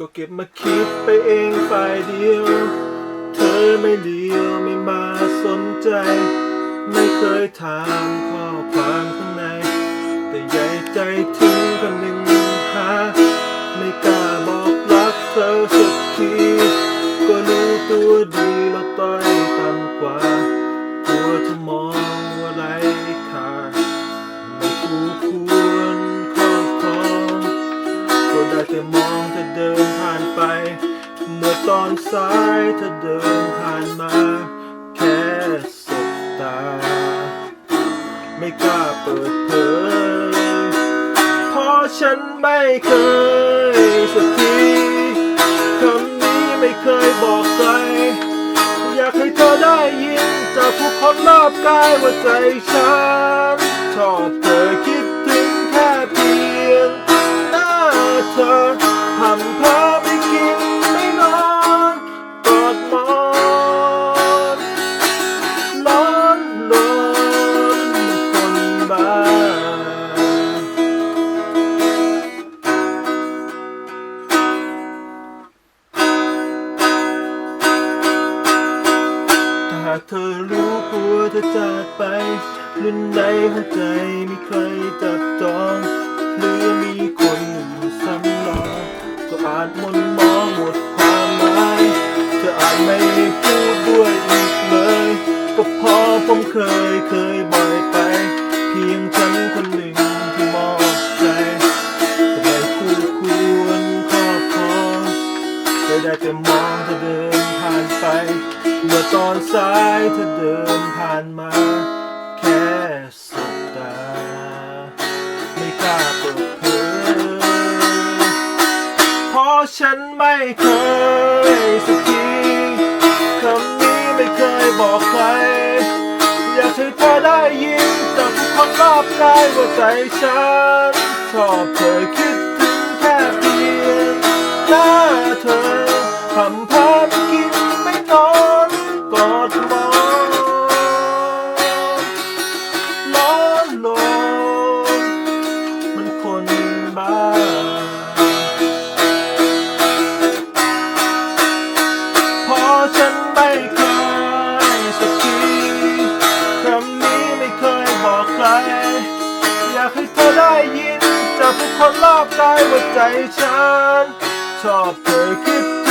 ก็เก็บมาคิดไปเองฝ่ายเดียว เธอไม่เลี้ยวไม่มาสนใจ ไม่เคยถามข้อความข้างใน แต่ใหญ่ใจถึงคนหนึ่งหา ไม่กล้าบอกรักเธอสักที ก็รู้ตัวดีแล้วต้อยต่ำกว่ากลัวเธอมองว่าไรค่าไม่คู่ควร ก็ได้แต่มองเธอเดินผ่านไป เมื่อตอนสายเธอเดินผ่านมา แค่สบตา ไม่กล้าเปิดเผยเพราะฉันไม่เคยสักทีคำนี้ไม่เคยบอกใคร อยากให้เธอได้ยินจากผู้คนรอบกายว่าใจฉันชอบเธอคิดาหากเธอรู้กลัวเธอจากไปรุ่นในหัวใจมีใครจะ ได้แต่มองเธอเดินผ่านไป เมื่อตอนสายเธอเดินผ่านมา แค่สบตา ไม่กล้าเปิดเผยเพราะฉันไม่เคยสักทีคำนี้ไม่เคยบอกใคร อยากให้เธอได้ยินจากทุกคนรอบกายว่าใจฉันชอบเธอคิด คนรอบกายว่าใจฉัน ชอบเธอคิด